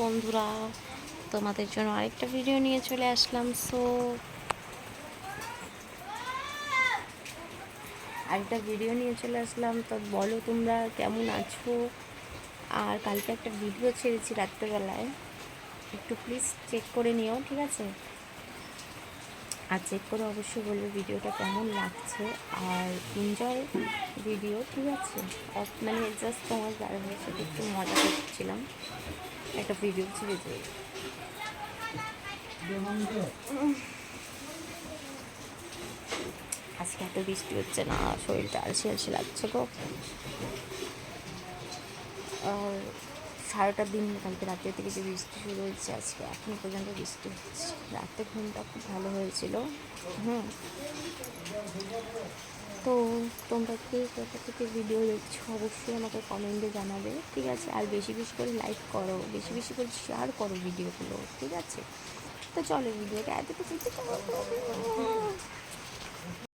বন্ধুরা, তোমাদের জন্য আরেকটা ভিডিও নিয়ে চলে আসলাম। সো আরেকটা ভিডিও নিয়ে চলে আসলাম। তো বলো তোমরা কেমন আছো? আর কালকে একটা ভিডিও ছেড়েছি রাত্রেবেলায়। একটু প্লিজ চেক করে নিও, ঠিক আছে? আর চেক করে অবশ্যই বলবে ভিডিওটা কেমন লাগছে। আর এনজয় ভিডিও ঠিক আছে? মানে জাস্ট তোমার দ্বারা সাথে একটু মজা করছিলাম। একটা ভিডিও ছেড়ে যাই আজকে এত বৃষ্টি হচ্ছে না, শরীরটা আলসে আলসে লাগছে গো। আর সারাটা দিন কালকে রাতের থেকে যে বৃষ্টি শুরু হয়েছে, আজকে এখনও পর্যন্ত বৃষ্টি হচ্ছে। রাতে ঘুমটা খুব ভালো হয়েছিল। হুম। তো তোমরা কে থেকে ভিডিও দেখছ, অবশ্যই আমাকে কমেন্টে জানাবে, ঠিক আছে? আর বেশি বেশি করে লাইক করো, বেশি বেশি করে শেয়ার করো ভিডিওগুলো ঠিক আছে? তো চলো ভিডিওটা এতটুকু